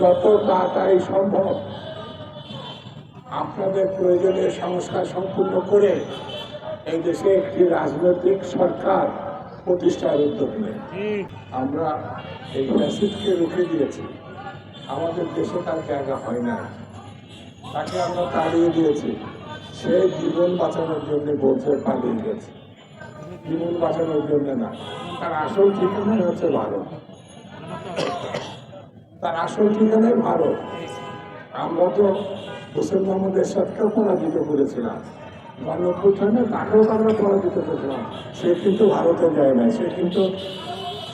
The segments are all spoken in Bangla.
যত তাড়াতাড়ি সম্ভব আপনাদের প্রয়োজনীয় সংস্কার সম্পূর্ণ করে এই দেশে একটি রাজনৈতিক সরকার প্রতিষ্ঠার উদ্যোগ আমরা এই ফ্যাসিডকে রুখে দিয়েছি। আমাদের দেশে তার জায়গা হয় না তাকে আমরা তাড়িয়ে দিয়েছি। সে জীবন বাঁচানোর জন্য বলছে, পালিয়ে গেছে। জীবন বাঁচানোর জন্য না। তার আসল ঠিকানা হচ্ছে ভারত। তার আসল ঠিকানাই ভারত। আমরা তো হোসেন মোহাম্মদের সাথেও পরাজিত করেছিলাম। গণপ্রথানে তাকেও আমরা পরাজিত করেছিলাম। সে কিন্তু ভারতে যায় না সে কিন্তু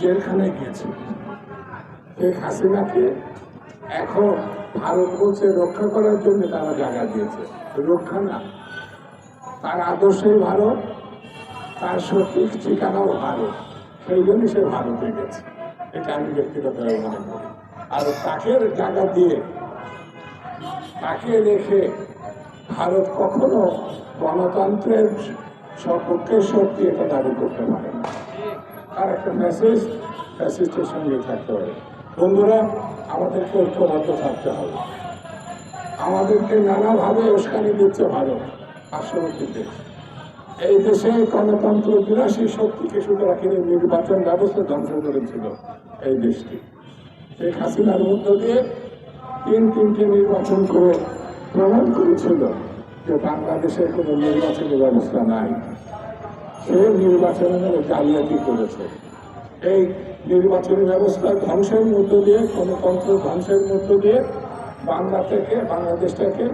জেলখানে গিয়েছে। শেখ হাসিনাকে এখন ভারতবর্ষে রক্ষা করার জন্য তারা জায়গা দিয়েছে। রক্ষা না। তার আদর্শই ভারত, তার সঠিক ঠিকানাও ভারত। সেই জন্য সে ভারতে গেছে। এটা আমি ব্যক্তিগতভাবে মনে করি। আর তাকে জায়গা দিয়ে তাকে রেখে ভারত কখনো গণতন্ত্রের সপক্ষে শক্তি এটা দাবি করতে পারে না। আর একটা মেসেজ ফ্যাসিস্টের সঙ্গে থাকতে হবে। বন্ধুরা, আমাদেরকে ঐক্যবদ্ধ থাকতে হবে। আমাদেরকে নানাভাবে উস্কানি দিচ্ছে ভারত, পার্শ্ববর্তী দেশ। এই দেশে গণতন্ত্র বিরাশি শক্তিকে শুধু রাখেন, নির্বাচন ব্যবস্থা ধ্বংস করেছিল এই দেশটি। শেখ হাসিনার মধ্য দিয়ে তিন তিনটে নির্বাচন করে প্রমাণ করেছিল যে বাংলাদেশের কোনো নির্বাচনী ব্যবস্থা নাই। সে নির্বাচনের জালিয়াতি করেছে। এই নির্বাচনী ব্যবস্থা ধ্বংসের মধ্য দিয়ে, গণতন্ত্র ধ্বংসের মধ্য দিয়ে বাংলা থেকে বাংলাদেশটাকে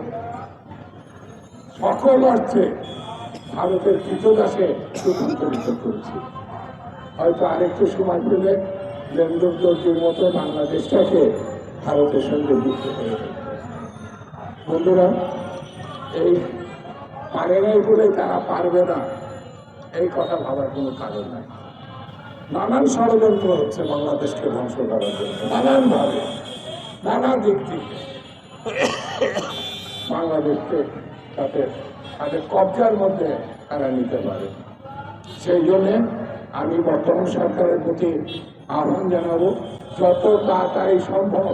সকল অর্থে ভারতের কৃতদাসে রূপান্তরিত করেছে। হয়তো আরেকটু সময় পেলে লেন্দর দর্জির মতো বাংলাদেশটাকে ভারতের সঙ্গে যুক্ত করে। বন্ধুরা, এই পারে নাই বলে তারা পারবে না। এই কথা ভাবার কোনো কারণ নাই। নানান ষড়যন্ত্র হচ্ছে বাংলাদেশকে ধ্বংস করার জন্য, নানানভাবে, নানা দিক থেকে বাংলাদেশকে তাদের তাদের কবজার মধ্যে তারা নিতে পারে। সেই জন্যে আমি বর্তমান সরকারের প্রতি আহ্বান জানাব যত তাড়াতাড়ি সম্ভব।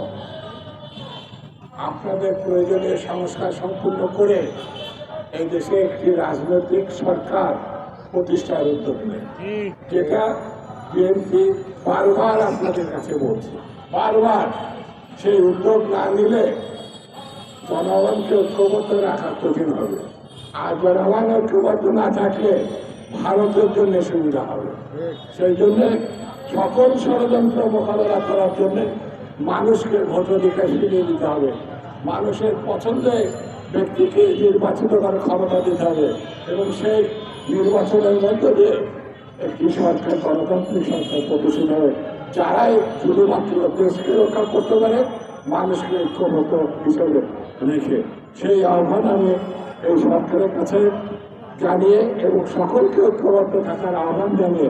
আপনাদের প্রয়োজনীয় সংস্কার সম্পূর্ণ করে এই দেশে একটি রাজনৈতিক সরকার প্রতিষ্ঠার উদ্যোগ নেই। যেটা বিএনপি বারবার আপনাদের কাছে বলছে। বারবার সেই উদ্যোগ না নিলে জনগণকে ঐক্যবদ্ধ রাখা কঠিন হবে। আর জনগণ ঐক্যবদ্ধ না থাকলে ভারতের জন্য সুবিধা হবে। সেই জন্য সকল ষড়যন্ত্র মোকাবেলা করার জন্যে মানুষকে ভোটাধিকার ফিরিয়ে দিতে হবে। মানুষের পছন্দে ব্যক্তিকে নির্বাচিত করার ক্ষমতা দিতে হবে এবং সেই নির্বাচনের মধ্য দিয়ে একটি সরকার গণতান্ত্রিক সরকার প্রতিষ্ঠিত হবে। যারাই শুধুমাত্র দেশকে রক্ষা করতে পারে, মানুষকে ঐক্যবদ্ধ হিসেবে রেখে। সেই আহ্বান আমি এই সরকারের কাছে জানিয়ে এবং সকলকে ঐক্যবদ্ধ থাকার আহ্বান জানিয়ে